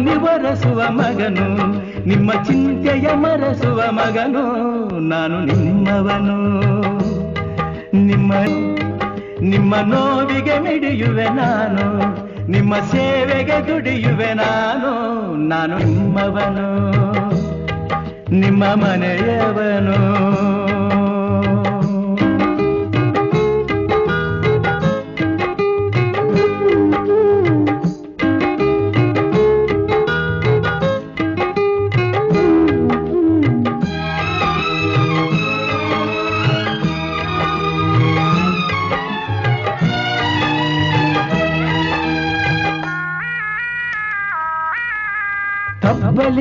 ಕಂಬನಿ ಒರೆಸುವ ಮಗನು, ನಿಮ್ಮ ಚಿಂತೆಯ ಮರೆಸುವ ಮಗನು ನಾನು ನಿಮ್ಮವನು ನಿಮ್ಮ ನಿಮ್ಮ ನೋವಿಗೆ ಮಿಡಿಯುವೆ ನಾನು, ನಿಮ್ಮ ಸೇವೆಗೆ ದುಡಿಯುವೆ ನಾನು ನಾನು ನಿಮ್ಮವನು. ನಿಮ್ಮ ಮನೆಯವನು.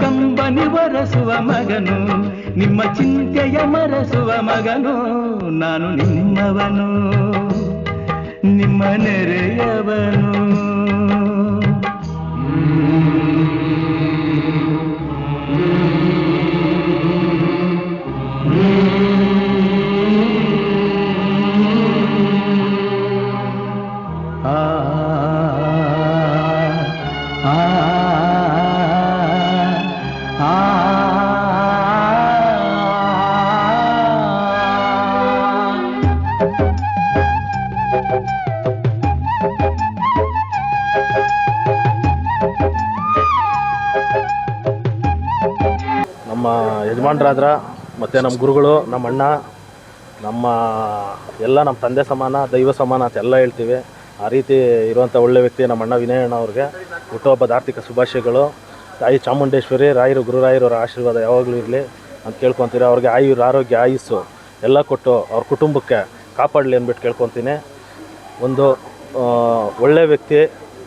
ಕಂಬನಿ ಒರೆಸುವ ಮಗನು ನಿಮ್ಮ ಚಿಂತೆಯ ಮರೆಸುವ ಮಗನು ನಾನು ನಿಮ್ಮವನು ನಿಮ್ಮ ನೆರೆಯವನು ಯಜಮಾನ್ರಾದ್ರ ಮತ್ತು ನಮ್ಮ ಗುರುಗಳು, ನಮ್ಮ ಅಣ್ಣ, ನಮ್ಮ ಎಲ್ಲ ನಮ್ಮ ತಂದೆ ಸಮಾನ, ದೈವ ಸಮಾನ ಅಂತ ಎಲ್ಲ ಹೇಳ್ತೀವಿ. ಆ ರೀತಿ ಇರುವಂಥ ಒಳ್ಳೆ ವ್ಯಕ್ತಿ ನಮ್ಮ ಅಣ್ಣ ವಿನಯಣ್ಣ ಅವ್ರಿಗೆ. ಹುಟ್ಟುಹಬ್ಬದ ಆರ್ಥಿಕ ಶುಭಾಶಯಗಳು. ತಾಯಿ ಚಾಮುಂಡೇಶ್ವರಿ, ರಾಯರು, ಗುರುರಾಯರವರ ಆಶೀರ್ವಾದ ಯಾವಾಗಲೂ ಇರಲಿ ಅಂತ ಕೇಳ್ಕೊತೀರಿ. ಅವ್ರಿಗೆ ಆಯುರ್, ಆರೋಗ್ಯ, ಆಯುಸ್ಸು ಎಲ್ಲ ಕೊಟ್ಟು ಅವ್ರ ಕುಟುಂಬಕ್ಕೆ ಕಾಪಾಡಲಿ ಅಂದ್ಬಿಟ್ಟು ಕೇಳ್ಕೊತೀನಿ. ಒಂದು ಒಳ್ಳೆ ವ್ಯಕ್ತಿ,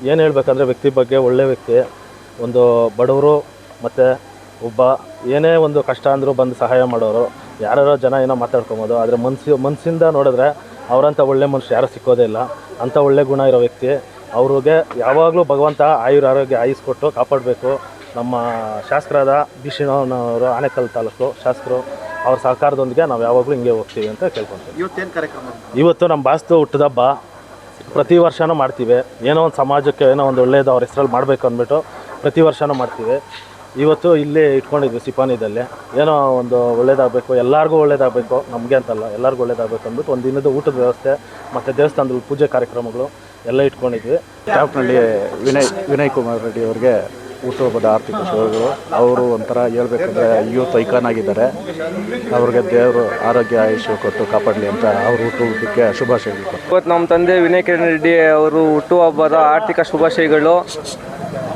ಏನು ಹೇಳ್ಬೇಕಂದ್ರೆ ವ್ಯಕ್ತಿ ಬಗ್ಗೆ ಒಳ್ಳೆ ವ್ಯಕ್ತಿ, ಒಂದು ಬಡವರು, ಮತ್ತು ಒಬ್ಬ ಏನೇ ಒಂದು ಕಷ್ಟ ಅಂದರೂ ಬಂದು ಸಹಾಯ ಮಾಡೋರು ಯಾರ್ಯಾರೋ ಜನ ಏನೋ ಮಾತಾಡ್ಕೊಬೋದು ಆದರೆ ಮನಸ್ಸು ಮನಸ್ಸಿಂದ ನೋಡಿದ್ರೆ ಅವರಂಥ ಒಳ್ಳೆ ಮನುಷ್ಯ ಯಾರೂ ಸಿಕ್ಕೋದೇ ಇಲ್ಲ. ಅಂಥ ಒಳ್ಳೆ ಗುಣ ಇರೋ ವ್ಯಕ್ತಿ. ಅವ್ರಿಗೆ ಯಾವಾಗಲೂ ಭಗವಂತ ಆಯುರ್ ಆರೋಗ್ಯ ಆಯುಸ್ಕೊಟ್ಟು ಕಾಪಾಡಬೇಕು. ನಮ್ಮ ಶಾಸಕರಾದ ಬಿ. ಶ್ರೀನಿವಾಸನವರು ಆನೇಕಲ್ ತಾಲೂಕು ಶಾಸಕರು ಅವ್ರ ಸಹಕಾರದೊಂದಿಗೆ ನಾವು ಯಾವಾಗಲೂ ಹಿಂಗೆ ಹೋಗ್ತೀವಿ ಅಂತ ಕೇಳ್ಕೊತೀವಿ. ಇವತ್ತೇನು ಕಾರ್ಯಕ್ರಮ? ಇವತ್ತು ನಮ್ಮ ಬಾಸ್ತು ಹುಟ್ಟಿದಬ್ಬ ಪ್ರತಿ ವರ್ಷನೂ ಮಾಡ್ತೀವಿ. ಏನೋ ಒಂದು ಸಮಾಜಕ್ಕೆ ಏನೋ ಒಂದು ಒಳ್ಳೆಯದು ಅವ್ರ ಹೆಸ್ರಲ್ಲಿ ಮಾಡಬೇಕು ಅಂದ್ಬಿಟ್ಟು ಪ್ರತಿ ವರ್ಷನೂ ಮಾಡ್ತೀವಿ. ಇವತ್ತು ಇಲ್ಲಿ ಇಟ್ಕೊಂಡಿದ್ವಿ ಸಿಪಾನಿದಲ್ಲಿ. ಏನೋ ಒಂದು ಒಳ್ಳೇದಾಗಬೇಕು ಎಲ್ಲರಿಗೂ ಒಳ್ಳೇದಾಗಬೇಕು ನಮಗೆ ಅಂತಲ್ಲ ಎಲ್ಲರಿಗೂ ಒಳ್ಳೇದಾಗಬೇಕು ಅಂದ್ಬಿಟ್ಟು ಒಂದು ದಿನದ ಊಟದ ವ್ಯವಸ್ಥೆ ಮತ್ತು ದೇವಸ್ಥಾನದಲ್ಲಿ ಪೂಜೆ ಕಾರ್ಯಕ್ರಮಗಳು ಎಲ್ಲ ಇಟ್ಕೊಂಡಿದ್ವಿ. ಸ್ಟಾಫ್ನಲ್ಲಿ ವಿನಯ್ ವಿನಯ್ ಕುಮಾರ್ ರೆಡ್ಡಿ ಅವರಿಗೆ ಹುಟ್ಟುಹಬ್ಬದ ಆರ್ಥಿಕ ಶುಭಗಳು ಅವರು ಒಂಥರ ಹೇಳ್ಬೇಕಂದ್ರೆ ಯೂತ್ ಐಕಾನ್ ಆಗಿದ್ದಾರೆ. ಅವ್ರಿಗೆ ದೇವರು ಆರೋಗ್ಯ ಆಯುಷ್ಯ ಕೊಟ್ಟು ಕಾಪಾಡಲಿ ಅಂತ ಅವರು ಹುಟ್ಟುಹಬ್ಬಕ್ಕೆ ಶುಭಾಶಯಗಳು. ಇವತ್ತು ನಮ್ಮ ತಂದೆ ವಿನಯ್ ಕಿರಣ್ ರೆಡ್ಡಿ ಅವರು ಹುಟ್ಟುಹಬ್ಬದ ಆರ್ಥಿಕ ಶುಭಾಶಯಗಳು.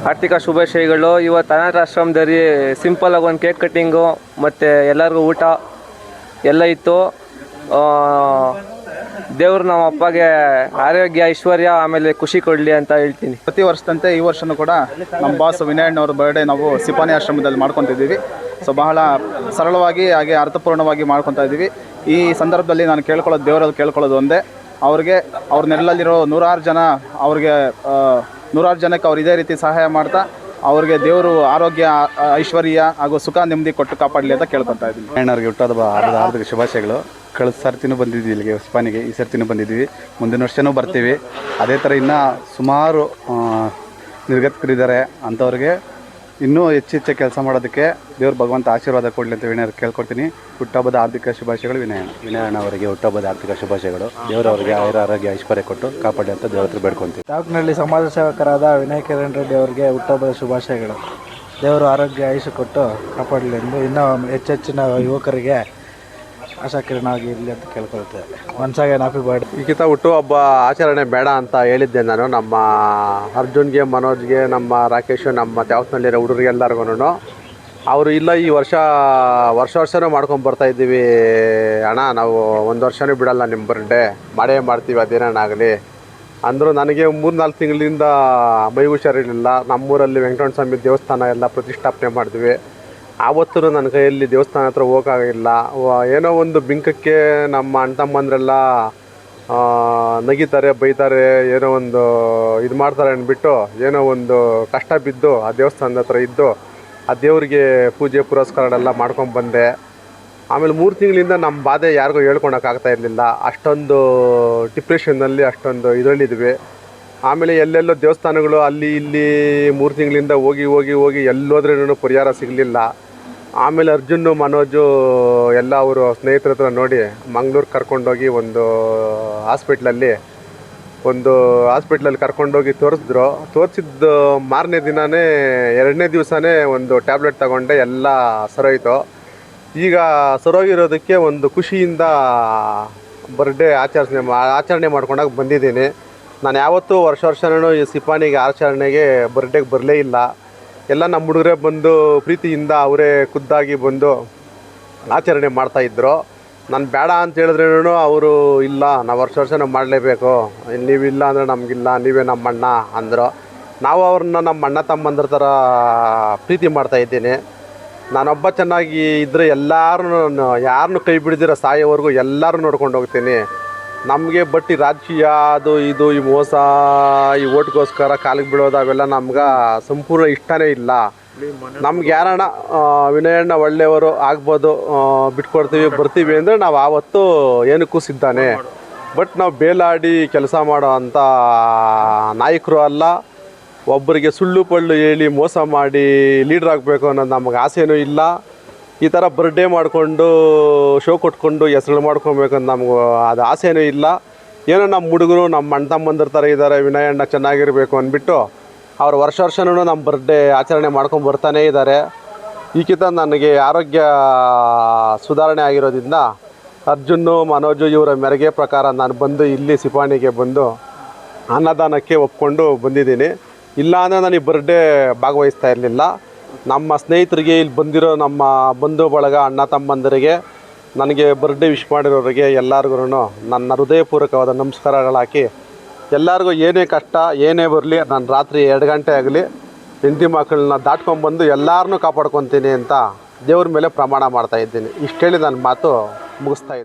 ಆರ್ಥಿಕ ಶುಭಾಶಯಗಳು. ಇವತ್ತು ಅನಾಥಾಶ್ರಮದಲ್ಲಿ ಸಿಂಪಲ್ ಆಗಿ ಒಂದು ಕೇಕ್ ಕಟ್ಟಿಂಗು ಮತ್ತು ಎಲ್ಲರಿಗೂ ಊಟ ಎಲ್ಲ ಇತ್ತು. ದೇವರು ನಮ್ಮ ಅಪ್ಪಗೆ ಆರೋಗ್ಯ, ಐಶ್ವರ್ಯ, ಆಮೇಲೆ ಖುಷಿ ಕೊಡಲಿ ಅಂತ ಹೇಳ್ತೀನಿ. ಪ್ರತಿ ವರ್ಷದಂತೆ ಈ ವರ್ಷನೂ ಕೂಡ ನಮ್ಮ ಬಾಸ್ ವಿನಯಣ್ಣವ್ರ ಬರ್ಡೇ ನಾವು ಸಿಪಾನಿ ಆಶ್ರಮದಲ್ಲಿ ಮಾಡ್ಕೊತಿದ್ದೀವಿ. ಸೊ ಬಹಳ ಸರಳವಾಗಿ ಹಾಗೆ ಅರ್ಥಪೂರ್ಣವಾಗಿ ಮಾಡ್ಕೊತಾ ಇದ್ದೀವಿ. ಈ ಸಂದರ್ಭದಲ್ಲಿ ನಾನು ಕೇಳ್ಕೊಳ್ಳೋದು ದೇವರಲ್ಲಿ ಕೇಳ್ಕೊಳ್ಳೋದು ಒಂದೇ. ಅವ್ರಿಗೆ, ಅವ್ರ ನೆರಳಲ್ಲಿರೋ ನೂರಾರು ಜನ ಅವ್ರಿಗೆ ನೂರಾರು ಜನಕ್ಕೆ ಅವ್ರು ಇದೇ ರೀತಿ ಸಹಾಯ ಮಾಡ್ತಾ ಅವ್ರಿಗೆ ದೇವರು ಆರೋಗ್ಯ, ಐಶ್ವರ್ಯ ಹಾಗೂ ಸುಖ, ನೆಮ್ಮದಿ ಕೊಟ್ಟು ಕಾಪಾಡಲಿ ಅಂತ ಕೇಳ್ಕೊತಾ ಇದ್ದೀನಿ. ಅಣ್ಣವ್ರಿಗೆ ಹುಟ್ಟೋದ ಹಾರ್ದ ಹಾರ್ದಿಕ ಶುಭಾಶಯಗಳು. ಕಳೆದ ಸರ್ತಿನೂ ಬಂದಿದ್ವಿ ಇಲ್ಲಿಗೆ, ಹೊಸಪಾನಿಗೆ ಈ ಸರ್ತಿನೂ ಬಂದಿದ್ದೀವಿ. ಮುಂದಿನ ವರ್ಷನೂ ಬರ್ತೀವಿ. ಅದೇ ಥರ ಇನ್ನೂ ಸುಮಾರು ನಿರ್ಗತಿಕರಿದ್ದಾರೆ ಅಂಥವ್ರಿಗೆ ಇನ್ನೂ ಹೆಚ್ಚು ಹೆಚ್ಚು ಕೆಲಸ ಮಾಡೋದಕ್ಕೆ ದೇವ್ರ ಭಗವಂತ ಆಶೀರ್ವಾದ ಕೊಡಲಿ ಅಂತ ವಿನಯ ಕೇಳ್ಕೊಡ್ತೀನಿ. ಹುಟ್ಟಹಬ್ಬದ ಆರ್ಥಿಕ ಶುಭಾಶಯಗಳು ವಿನಯಣ್ಣ ವಿನಯಣ್ಣ ಅವರಿಗೆ ಹುಟ್ಟಹಬ್ಬದ ಆರ್ಥಿಕ ಶುಭಾಶಯಗಳು. ದೇವರವರಿಗೆ ಆಯುರ ಆರೋಗ್ಯ ಐಶ್ವರ್ಯ ಕೊಟ್ಟು ಕಾಪಾಡಿ ಅಂತ ದೇವರತ್ರ ಹತ್ರ ಬೇಡ್ಕೊತೀವಿ ತಾಲೂಕಿನಲ್ಲಿ ಸಮಾಜ ಸೇವಕರಾದ ವಿನಯ್ ಕಿರಣ್ ರೆಡ್ಡಿ ಅವರಿಗೆ ಹುಟ್ಟಹಬ್ಬದ ಶುಭಾಶಯಗಳು. ದೇವರು ಆರೋಗ್ಯ ಆಯುಷ ಕೊಟ್ಟು ಕಾಪಾಡಲಿ ಎಂದು ಇನ್ನೂ ಹೆಚ್ಚೆಚ್ಚಿನ ಯುವಕರಿಗೆ ಆಶಾಕಿರಣ ಆಗಿ ಇರಲಿ ಅಂತ ಕೇಳ್ಕೊಳ್ತೇವೆ. ಒನ್ಸ್ ನಾಪಿ ಬೇಡ ಹುಟ್ಟು ಹುಟ್ಟುಹಬ್ಬ ಆಚರಣೆ ಬೇಡ ಅಂತ ಹೇಳಿದ್ದೆ ನಾನು. ನಮ್ಮ ಅರ್ಜುನ್ಗೆ, ಮನೋಜ್ಗೆ, ನಮ್ಮ ರಾಕೇಶು, ನಮ್ಮ ತ್ಯಾವತ್ನಲ್ಲಿರೋ ಹುಡುಗರಿಗೆಲ್ಲರಿಗೂ ಅವರು ಇಲ್ಲ, ಈ ವರ್ಷ ವರ್ಷ ವರ್ಷವೂ ಮಾಡ್ಕೊಂಡು ಬರ್ತಾ ಇದ್ದೀವಿ. ಅಣ್ಣ, ನಾವು ಒಂದು ವರ್ಷವೂ ಬಿಡಲ್ಲ ನಿಮ್ಮ ಬರ್ಡೇ ಮಾಡೇ ಮಾಡ್ತೀವಿ ಅದೇನಾಗಲಿ ಅಂದರು ನನಗೆ ಮೂರು ನಾಲ್ಕು ತಿಂಗಳಿಂದ ಮೈ ಹುಷಾರಿರಲಿಲ್ಲ. ನಮ್ಮೂರಲ್ಲಿ ವೆಂಕಟರಮಣ ಸ್ವಾಮಿ ದೇವಸ್ಥಾನ ಎಲ್ಲ ಪ್ರತಿಷ್ಠಾಪನೆ ಮಾಡಿದ್ವಿ. ಆವತ್ತೂ ನನ್ನ ಕೈಯಲ್ಲಿ ದೇವಸ್ಥಾನ ಹತ್ರ ಹೋಗೋಕ್ಕಾಗಿಲ್ಲ ಏನೋ ಒಂದು ಬಿಂಕಕ್ಕೆ ನಮ್ಮ ಅಣ್ಣ ತಮ್ಮಂದ್ರೆಲ್ಲ ನಗಿತಾರೆ, ಬೈತಾರೆ, ಏನೋ ಒಂದು ಇದು ಮಾಡ್ತಾರೆ ಅಂದ್ಬಿಟ್ಟು, ಏನೋ ಒಂದು ಕಷ್ಟ ಬಿದ್ದು ಆ ದೇವಸ್ಥಾನದ ಹತ್ರ ಇದ್ದು, ಆ ದೇವರಿಗೆ ಪೂಜೆ ಪುರಸ್ಕಾರಗಳೆಲ್ಲ ಮಾಡ್ಕೊಂಡು ಬಂದೆ. ಆಮೇಲೆ ಮೂರು ತಿಂಗಳಿಂದ ನಮ್ಮ ಬಾಧೆ ಯಾರಿಗೂ ಹೇಳ್ಕೊಳಕ್ಕಾಗ್ತಾ ಇರಲಿಲ್ಲ. ಅಷ್ಟೊಂದು ಡಿಪ್ರೆಷನ್ನಲ್ಲಿ ಅಷ್ಟೊಂದು ಇದರಲ್ಲಿದ್ವಿ. ಆಮೇಲೆ ಎಲ್ಲೆಲ್ಲೋ ದೇವಸ್ಥಾನಗಳು ಅಲ್ಲಿ ಇಲ್ಲಿ ಮೂರು ತಿಂಗಳಿಂದ ಹೋಗಿ ಹೋಗಿ ಹೋಗಿ ಎಲ್ಲೋದ್ರೂ ಪರಿಹಾರ ಸಿಗಲಿಲ್ಲ. ಆಮೇಲೆ ಅರ್ಜುನ್, ಮನೋಜು, ಎಲ್ಲ ಅವರು ಸ್ನೇಹಿತರ ಹತ್ರ ನೋಡಿ ಮಂಗ್ಳೂರು ಕರ್ಕೊಂಡೋಗಿ ಒಂದು ಹಾಸ್ಪಿಟ್ಲಲ್ಲಿ ಒಂದು ಹಾಸ್ಪಿಟ್ಲಲ್ಲಿ ಕರ್ಕೊಂಡೋಗಿ ತೋರಿಸಿದ್ರು. ತೋರಿಸಿದ್ದು ಮಾರನೇ ದಿನವೇ ಎರಡನೇ ದಿವಸನೇ ಒಂದು ಟ್ಯಾಬ್ಲೆಟ್ ತಗೊಂಡೆ, ಎಲ್ಲ ಸರೋಯಿತು. ಈಗ ಸರೋಗಿರೋದಕ್ಕೆ ಒಂದು ಖುಷಿಯಿಂದ ಬರ್ಡೇ ಆಚರಣೆ ಮಾ, ಆಚರಣೆ ಮಾಡ್ಕೊಂಡಾಗ ಬಂದಿದ್ದೀನಿ. ನಾನು ಯಾವತ್ತೂ ವರ್ಷ ವರ್ಷನೂ ಈ ಸಿಪಾನಿಗೆ ಆಚರಣೆಗೆ ಬರ್ಡೇಗೆ ಬರಲೇ ಇಲ್ಲ. ಎಲ್ಲ ನಮ್ಮ ಹುಡುಗರೇ ಬಂದು ಪ್ರೀತಿಯಿಂದ ಅವರೇ ಖುದ್ದಾಗಿ ಬಂದು ಆಚರಣೆ ಮಾಡ್ತಾಯಿದ್ರು ನಾನು ಬೇಡ ಅಂತ ಹೇಳಿದ್ರೇನು ಅವರು ಇಲ್ಲ, ನಾವು ವರ್ಷ ವರ್ಷ ಮಾಡಲೇಬೇಕು. ನೀವಿಲ್ಲ ಅಂದರೆ ನಮಗಿಲ್ಲ, ನೀವೇ ನಮ್ಮ ಅಣ್ಣ ಅಂದರು. ನಾವು ಅವ್ರನ್ನ ನಮ್ಮ ಅಣ್ಣ ತಮ್ಮಂದ್ರ ಥರ ಪ್ರೀತಿ ಮಾಡ್ತಾ ಇದ್ದೀನಿ. ನಾನೊಬ್ಬ ಚೆನ್ನಾಗಿ ಇದ್ದರೆ ಎಲ್ಲರೂ ಯಾರನ್ನೂ ಕೈ ಬಿಡ್ದಿರೋ ಸಾಯೋವರೆಗೂ ಎಲ್ಲರೂ ನೋಡ್ಕೊಂಡು ಹೋಗ್ತೀನಿ. ನಮಗೆ ಬಟ್ ಈ ರಾಜಕೀಯ, ಅದು ಇದು, ಈ ಮೋಸ, ಈ ಓಟ್ಗೋಸ್ಕರ ಕಾಲಿಗೆ ಬೀಳೋದು ಅವೆಲ್ಲ ನಮ್ಗೆ ಸಂಪೂರ್ಣ ಇಷ್ಟನೇ ಇಲ್ಲ. ನಮ್ಗೆ ಯಾರಣ್ಣ ವಿನಯಣ್ಣ ಒಳ್ಳೆಯವರು ಆಗ್ಬೋದು ಬಿಟ್ಕೊಡ್ತೀವಿ, ಬರ್ತೀವಿ ಅಂದರೆ ನಾವು ಆವತ್ತು ಏನಕ್ಕೂ ಸಿದ್ಧಾನೆ ಬಟ್ ನಾವು ಬೇಲಾಡಿ ಕೆಲಸ ಮಾಡೋ ಅಂಥ ನಾಯಕರು ಅಲ್ಲ ಒಬ್ಬರಿಗೆ ಸುಳ್ಳು ಪಳ್ಳು ಹೇಳಿ ಮೋಸ ಮಾಡಿ ಲೀಡ್ರ್ ಆಗಬೇಕು ಅನ್ನೋದು ನಮಗೆ ಆಸೆನೂ ಇಲ್ಲ. ಈ ಥರ ಬರ್ಡೇ ಮಾಡಿಕೊಂಡು ಶೋ ಕೊಟ್ಕೊಂಡು ಹೆಸರು ಮಾಡ್ಕೊಬೇಕಂತ ನಮಗೂ ಅದು ಆಸೆನೂ ಇಲ್ಲ. ಏನೋ ನಮ್ಮ ಹುಡುಗರು ನಮ್ಮ ಅಣ್ಣ ತಮ್ಮಂದ್ರ ಥರ ಇದ್ದಾರೆ ವಿನಯಣ್ಣ ಚೆನ್ನಾಗಿರಬೇಕು ಅಂದ್ಬಿಟ್ಟು ಅವ್ರು ವರ್ಷ ವರ್ಷನೂ ನಮ್ಮ ಬರ್ಡೇ ಆಚರಣೆ ಮಾಡ್ಕೊಂಡು ಬರ್ತಾನೇ ಇದ್ದಾರೆ ಈಕಿತ ನನಗೆ ಆರೋಗ್ಯ ಸುಧಾರಣೆ ಆಗಿರೋದ್ರಿಂದ ಅರ್ಜುನ್ನು, ಮನೋಜು ಇವರ ಮೆರಗೆ ಪ್ರಕಾರ ನಾನು ಬಂದು ಇಲ್ಲಿ ಸಿಪಾಣಿಗೆ ಬಂದು ಅನ್ನದಾನಕ್ಕೆ ಒಪ್ಕೊಂಡು ಬಂದಿದ್ದೀನಿ. ಇಲ್ಲ ಅಂದರೆ ನಾನು ಈ ಬರ್ಡೇ ಭಾಗವಹಿಸ್ತಾ ಇರಲಿಲ್ಲ. ನಮ್ಮ ಸ್ನೇಹಿತರಿಗೆ ಇಲ್ಲಿ ಬಂದಿರೋ ನಮ್ಮ ಬಂಧು ಬಳಗ ಅಣ್ಣ ತಮ್ಮಂದರಿಗೆ ನನಗೆ ಬರ್ಡೇ ವಿಶ್ ಮಾಡಿರೋರಿಗೆ ಎಲ್ಲರಿಗೂ ನನ್ನ ಹೃದಯಪೂರ್ವಕವಾದ ನಮಸ್ಕಾರಗಳು ಹಾಕಿ ಎಲ್ಲರಿಗೂ ಏನೇ ಕಷ್ಟ, ಏನೇ ಬರಲಿ, ನಾನು ರಾತ್ರಿ ಎರಡು ಗಂಟೆ ಆಗಲಿ ಹೆಂಡತಿ ಮಕ್ಕಳನ್ನ ದಾಟ್ಕೊಂಡ್ಬಂದು ಎಲ್ಲರನ್ನೂ ಕಾಪಾಡ್ಕೊತೀನಿ ಅಂತ ದೇವ್ರ ಮೇಲೆ ಪ್ರಮಾಣ ಮಾಡ್ತಾಯಿದ್ದೀನಿ ಇಷ್ಟು ಹೇಳಿ ನನ್ನ ಮಾತು ಮುಗಿಸ್ತಾ ಇದ್ದೀನಿ.